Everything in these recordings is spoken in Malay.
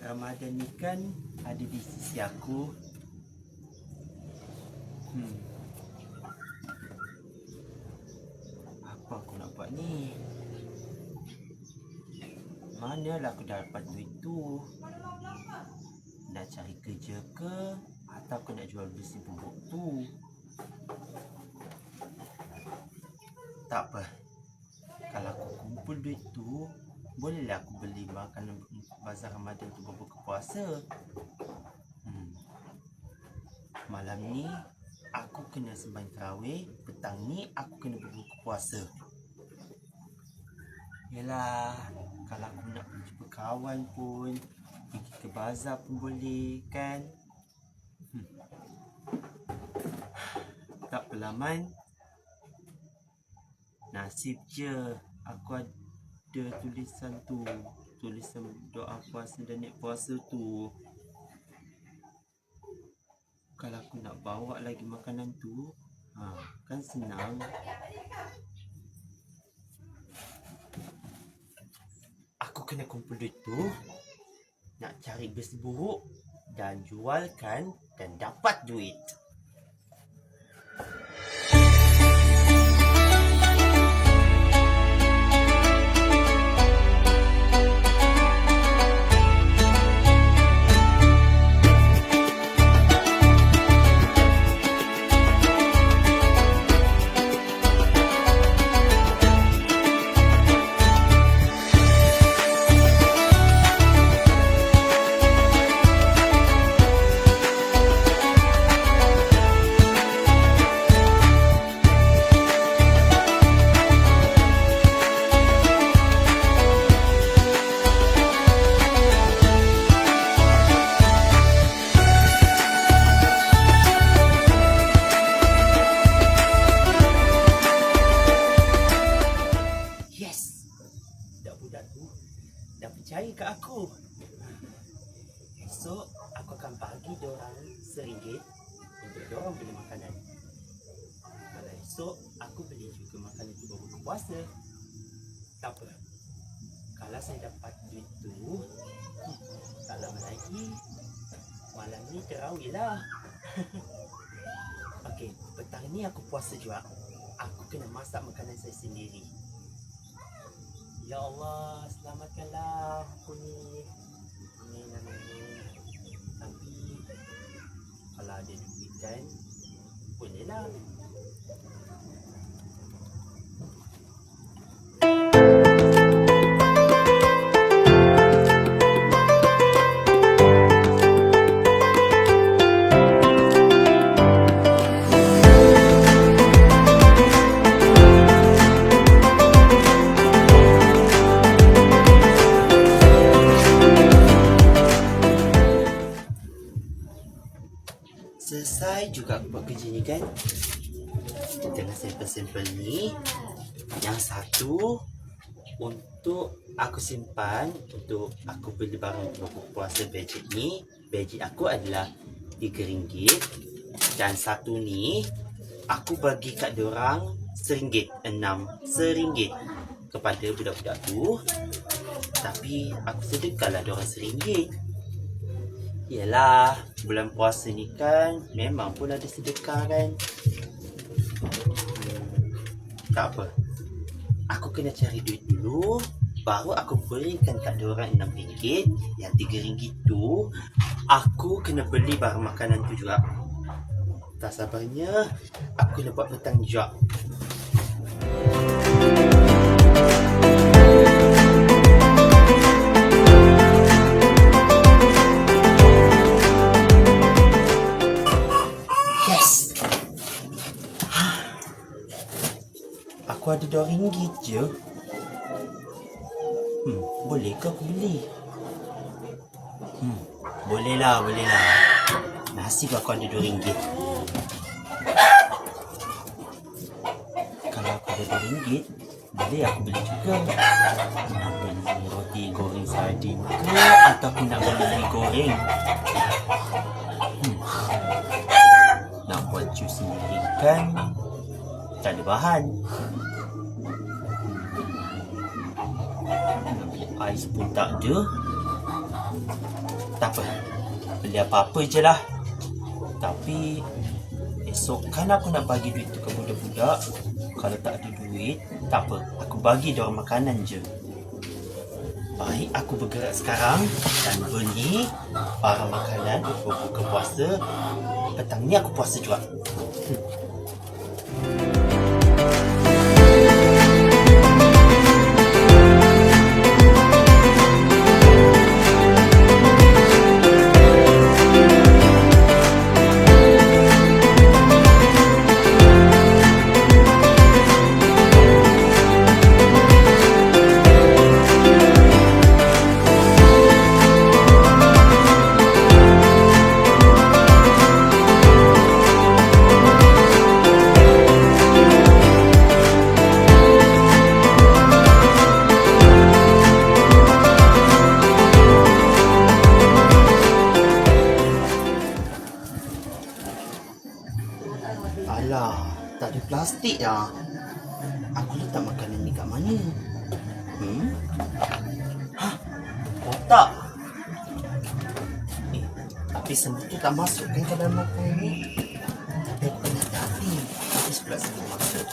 Ramadan ni kan ada di sisi aku. Hmm. Apa aku nak buat ni? Manalah aku dapat duit tu? Nak cari kerja ke? Atau aku nak jual besi bubuk tu? Tak apa. Kalau aku kumpul duit tu, bolehlah aku beli makanan bazar Ramadan tu berbuka puasa. Hmm. Malam ni aku kena sembahyang tarawih, petang ni aku kena berbuka puasa. Yalah, kalau aku nak pergi jumpa kawan pun, pergi ke bazar pun boleh kan? Hmm. Tak apalah Man. Nasib je aku ada tulisan tu. Tulisan doa puasa dan niat puasa tu. Kalau aku nak bawa lagi makanan tu, ha, kan senang. Aku kena kumpul duit tu, nak cari besi buruk dan jualkan dan dapat duit. Esok aku beli juga makanan tu baru puasa. Tak apa. Kalau saya dapat duit tu, hmm, tak lama lagi malam ni terawih lah. Okey, petang ni aku puasa juga. Aku kena masak makanan saya sendiri. Ya Allah, selamatkanlah aku ni. Amin, amin, amin. Tapi, kalau ada duit kan, kakak buat kerja ni kan? Kita tengah sampel-sampel ni. Yang satu Untuk aku simpan Untuk aku beli barang buku puasa budget ni Budget aku adalah RM3 Dan satu ni Aku bagi kat diorang RM1 Enam RM1 Kepada budak-budak tu Tapi aku sedekahlah diorang RM1 Yelah, bulan puasa ni kan memang pun ada sedekah kan. Tak apa. Aku kena cari duit dulu baru aku berikan kat diorang RM6 yang RM3 tu aku kena beli barang makanan tu juga. Tak sabarnya aku nak buat petang juga. Yes! Aku ada dua ringgit je. Hmm, boleh ke aku beli? Hmm, boleh lah, boleh lah. Nasib aku ada dua ringgit. Kalau aku ada dua ringgit, boleh aku beli juga. Nak beli roti goreng sardin ke atau aku nak beli goreng? Hmm. Nak buat baju sendiri kan tak ada bahan. Beli ais pun tak ada. Tak apa. Beli apa-apa je lah. Tapi esok kan aku nak bagi duit tu ke budak-budak. Kalau tak ada duit, tak apa. Aku bagi dia orang makanan je. Baik, aku bergerak sekarang dan beli barang makanan untuk buka puasa. Petang ni aku puasa juga. Alah, plastik lah. Aku letak makanan ni kat mana? Hmm? Hah? Kotak? Eh, tapi sendiri tu tak masuk kan ke dalam makanan ni? Tapi aku kena hati. Habis pula sendiri masuk.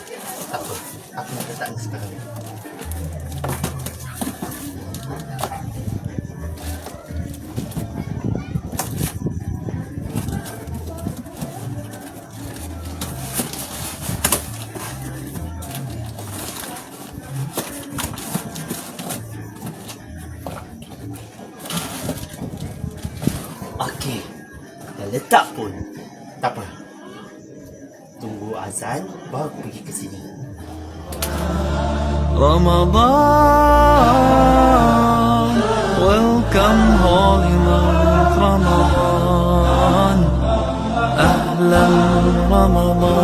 Tak apa, aku nak letak ni sekarang Okey. Dah letak pun. Tak apa. Tunggu azan baru pergi ke sini. Ramadan Welcome Holy Month Ramadan Ahlan Ramadan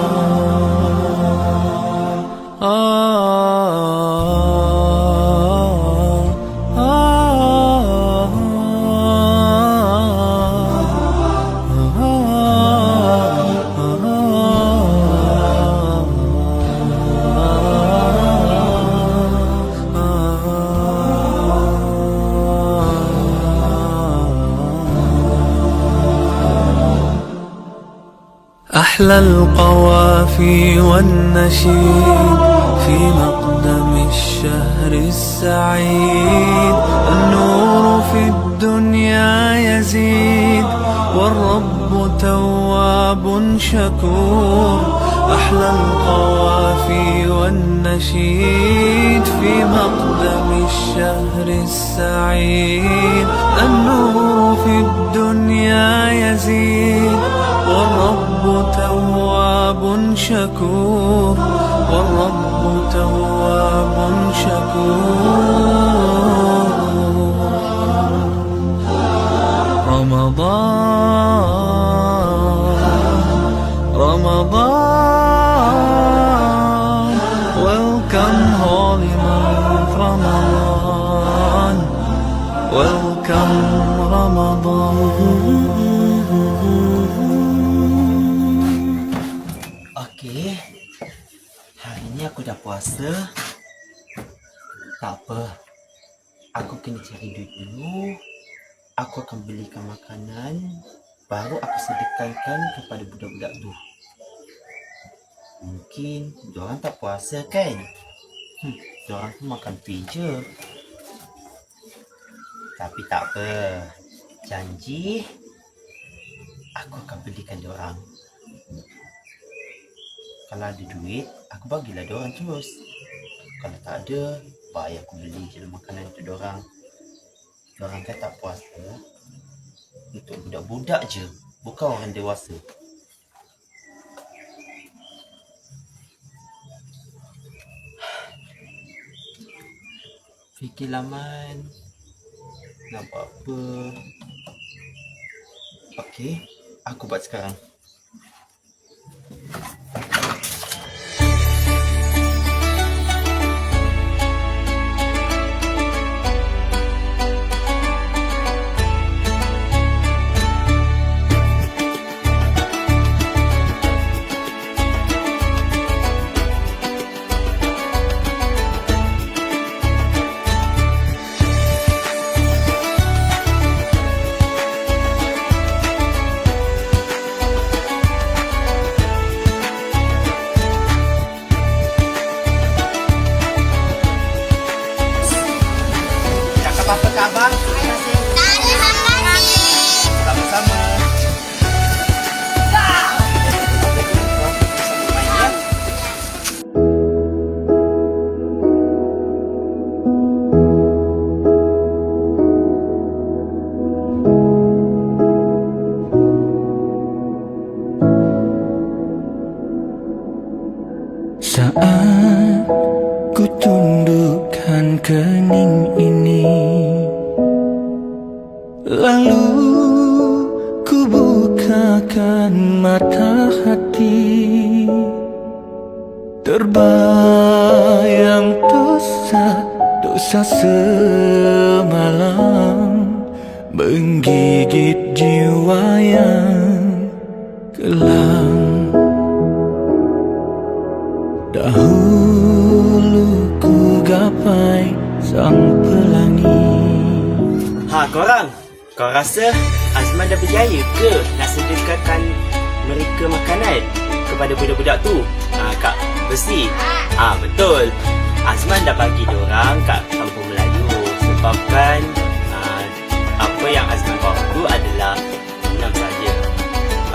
أحلى القوافي والنشيد في مقدم الشهر السعيد. النور في الدنيا يزيد والرب تواب شكور. أحلى القوافي والنشيد في مقدم الشهر السعيد. النور في الدنيا يزيد والرب تواب شكور والرب تواب شكور. رمضان. Puasa. Tak apa. Aku kena cari duit dulu. Aku akan belikan makanan. Baru aku sedekahkan kepada budak-budak tu. Mungkin diorang tak puasa kan? Hmm, diorang tu makan pi je. Tapi tak apa. Janji aku akan belikan diorang. Kalau ada duit, aku bagilah diorang terus. Kalau tak ada, baik aku beli je lah makanan untuk diorang. Diorang kan tak puasa. Untuk budak-budak je. Bukan orang dewasa. Fikir laman. Nak buat apa? Okey, aku buat sekarang. Kening ini. Lalu ku bukakan mata hati. Terbayang dosa, dosa semalam. Menggigit jiwa yang kelam sang pelangi Ha korang, kau rasa Azman dah berjaya ke nak sedekahkan mereka makanan kepada budak-budak tu? Ha kak, besi. Ha betul. Azman dah bagi orang kat kampung Melayu sebabkan ha, apa yang Azman bawa tu adalah enam saja.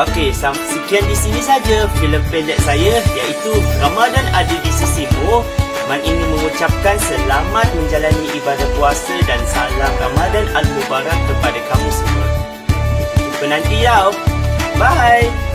Okey, sekian di sini saja filem pendek saya iaitu Ramadan ada di sisimu. Man ingin mengucapkan selamat menjalani ibadah puasa dan salam Ramadan Al-Mubarak kepada kamu semua. Jumpa nanti tau. Bye.